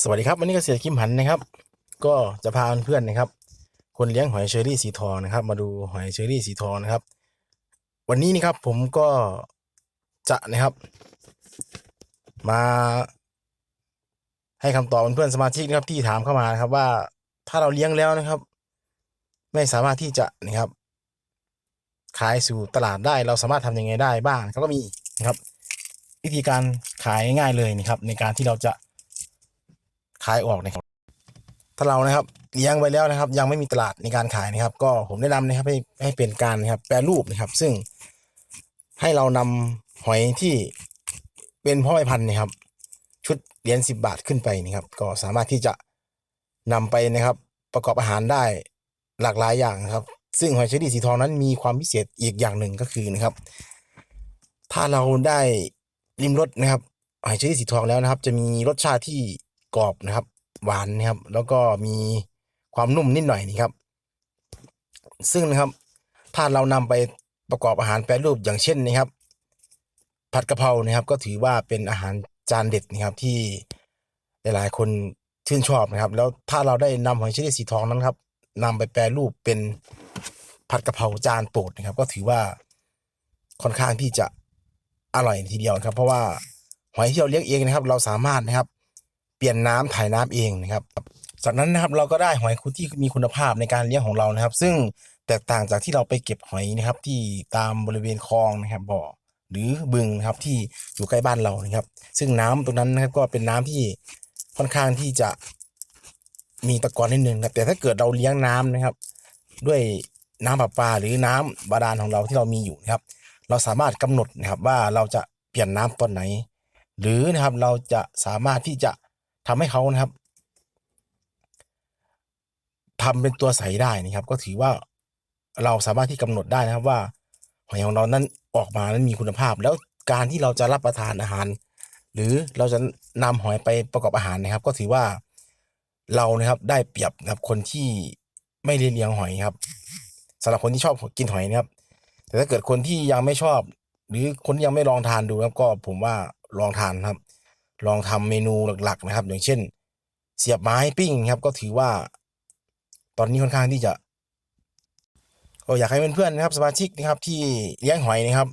สวัสดีครับวันนี้เกษตรคิมหันนะครับ ก็จะพาเพื่อนๆนะครับ คนเลี้ยงหอยเชอรี่สีทองนะครับ มาดูหอยเชอรี่สีทองนะครับ วันนี้นี่ครับผมก็จะนะครับ มา ให้คำตอบเพื่อนๆสมาชิกนะครับที่ถามเข้ามานะครับ ว่าถ้าเราเลี้ยงแล้วนะครับ ไม่สามารถที่จะนะครับ ขายสู่ตลาดได้เราสามารถทำยังไงได้บ้างเขาก็มีนะครับ วิธีการขายง่ายเลยนะครับ ในการที่เราจะ ขายออกนะครับถ้าเรานะครับเลี้ยงไว้แล้วนะครับ ยังไม่มีตลาดในการขายนะครับ ก็ผมแนะนำนะครับให้ให้เป็นการนะครับแปรรูปนะครับ ซึ่งให้เรานำหอยที่เป็นพ่อแม่พันธุ์นะครับ ชุดเหรียญสิบบาทขึ้นไปนะครับ ก็สามารถที่จะนำไปนะครับ ประกอบอาหารได้หลากหลายอย่างนะครับ ซึ่งหอยเชอรี่สีทองนั้นมีความพิเศษอีกอย่างหนึ่งก็คือนะครับ ถ้าเราได้ริมรสนะครับหอยเชอรี่สีทองแล้วนะครับ จะมีรสชาติที่ กรอบนะครับ หวานนะครับ แล้วก็มีความนุ่มนิดหน่อยนี่ครับ ซึ่งนะครับ ถ้าเรานำไปประกอบอาหารแปรรูปอย่างเช่นนะครับ ผัดกะเพรานะครับ ก็ถือว่าเป็นอาหารจานเด็ดนะครับที่หลายๆ คนชื่นชอบนะครับ แล้วถ้าเราได้นำหอยเชอรี่สีทองนั้นครับนำไปแปรรูปเป็นผัดกะเพราจานโปรดนะครับ ก็ถือว่าค่อนข้างที่จะอร่อยทีเดียวครับ เพราะว่าหอยที่เราเลี้ยงเองนะครับ เราสามารถนะครับ ปลี่ยนน้ำถ่ายน้ำเองนะครับจากนั้นนะครับเราก็ได้หอยคุณที่มีคุณภาพในการเลี้ยงของเรานะครับ ซึ่งแตกต่างจากที่เราไปเก็บหอยนะครับ ที่ตามบริเวณคลองนะครับบ่อหรือบึงนะครับที่อยู่ใกล้บ้านเรานะครับ ซึ่งน้ำตรงนั้นนะครับก็เป็นน้ำที่ค่อนข้างที่จะมีตะกอนนิดนึงนะแต่ถ้าเกิดเราเลี้ยงน้ำนะครับ ด้วยน้ำประปาหรือน้ำบาดาลของเราที่เรามีอยู่นะครับ เราสามารถกำหนดนะครับว่าเราจะเปลี่ยนน้ำตอนไหน หรือนะครับเราจะสามารถที่จะ ทำให้เขานะครับทำเป็นตัวใสได้นะครับ ก็ถือว่าเราสามารถที่กำหนดได้นะครับว่าหอยของเรานั้นออกมานั้นมีคุณภาพ แล้วการที่เราจะรับประทานอาหาร หรือเราจะนำหอยไปประกอบอาหารนะครับ ก็ถือว่าเรานะครับได้เปรียบนะครับคนที่ไม่เลี้ยงหอยครับสำหรับคนที่ชอบกินหอยนะครับ แต่ถ้าเกิดคนที่ยังไม่ชอบ หรือคนที่ยังไม่ลองทานดูนะครับก็ผมว่าลองทานครับ ลองทำเมนูหลักๆนะครับ อย่างเช่น เสียบไม้ปิ้งครับ ก็ถือว่า ตอนนี้ค่อนข้างที่จะ ก็อยากให้เพื่อนๆนะครับสมาชิกนะครับ ที่เลี้ยงหอยนะครับ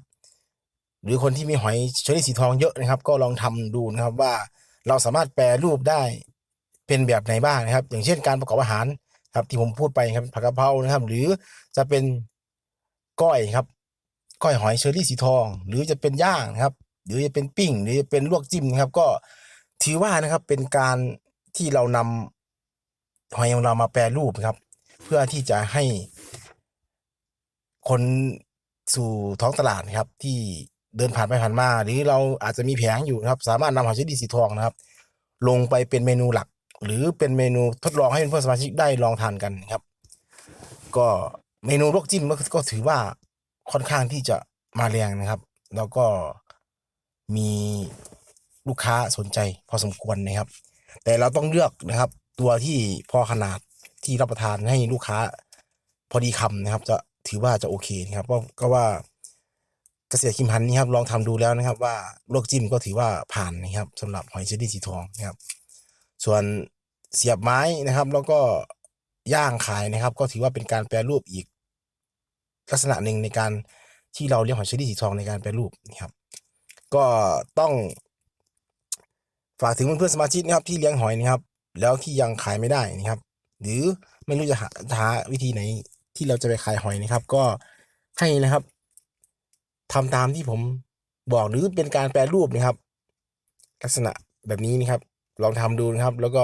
หรือคนที่มีหอยเชอรี่สีทองเยอะนะครับ ก็ลองทำดูนะครับว่าเราสามารถแปรรูปได้เป็นแบบไหนบ้างนะครับ อย่างเช่นการประกอบอาหารครับที่ผมพูดไปครับผักกะเพรานะครับ หรือจะเป็นก้อยครับ ก้อยหอยเชอรี่สีทอง หรือจะเป็นย่างนะครับ หรือจะเป็นปิ้ง หรือจะเป็นลวกจิ้มนะครับ ก็ถือว่านะครับเป็นการที่เรานำหอยของเรามาแปรรูปครับ เพื่อที่จะให้คนสู่ท้องตลาดครับ ที่เดินผ่านไปผ่านมา หรือเราอาจจะมีแผงอยู่นะครับ สามารถนำหอยเชอรี่สีทองนะครับ ลงไปเป็นเมนูหลัก หรือเป็นเมนูทดลองให้เพื่อนสมาชิกได้ลองทานกันครับ ก็เมนูลวกจิ้มก็ถือว่าค่อนข้างที่จะมาแรงนะครับ แล้วก็ มีลูกค้าสนใจพอสมควรนะครับ แต่เราต้องเลือกนะครับ ตัวที่พอขนาดที่รับประทานให้ลูกค้าพอดีคำนะครับ จะถือว่าจะโอเคนะครับก็ก็ว่าเกษตรคิมฮันนี่ครับลองทำดูแล้วนะครับ ว่าลวกจิ้มก็ถือว่าผ่านนะครับสำหรับหอยเชอรี่สีทองนะครับ ส่วนเสียบไม้นะครับ แล้วก็ย่างขายนะครับ ก็ถือว่าเป็นการแปรรูปอีก ลักษณะหนึ่งในการที่เราเลี้ยงหอยเชอรี่สีทองในการแปรรูปนะครับ ก็ต้องฝากถึงเพื่อนๆสมาชิกนะครับที่เลี้ยงหอยนะครับ แล้วที่ยังขายไม่ได้นะครับ หรือไม่รู้จะหาหาวิธีไหนที่เราจะไปขายหอยนะครับ ก็ให้นะครับทำตามที่ผมบอกหรือเป็นการแปรรูปนะครับ ลักษณะแบบนี้นะครับ ลองทำดูนะครับ แล้วก็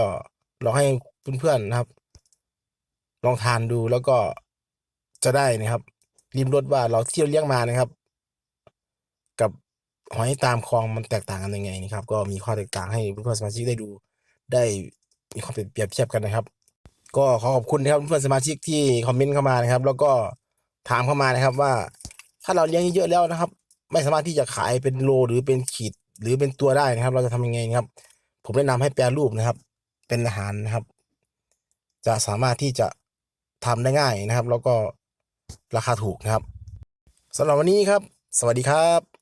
ลองให้เพื่อนๆนะครับ ลองทานดูแล้วก็จะได้นะครับริมรสว่าเราเที่เราเลี้ยงมานะครับ หอยตามคลองมันแตกต่างกันยังไงนะครับก็มีข้อแตกต่างให้เพื่อนสมาชิกได้ดูได้มีความเปรียบเทียบกันนะครับ ก็ขอขอบคุณนะครับเพื่อนสมาชิกที่คอมเมนต์เข้ามานะครับ แล้วก็ถามเข้ามานะครับว่า ถ้าเราเลี้ยงเยอะแล้วนะครับ ไม่สามารถที่จะขายเป็นโลหรือเป็นขีดหรือเป็นตัวได้นะครับ เราจะทำยังไงนะครับ ผมแนะนำให้แปรรูปนะครับ เป็นอาหารนะครับ จะสามารถที่จะทำได้ง่ายนะครับ แล้วก็ราคาถูกนะครับสำหรับวันนี้ครับ สวัสดีครับ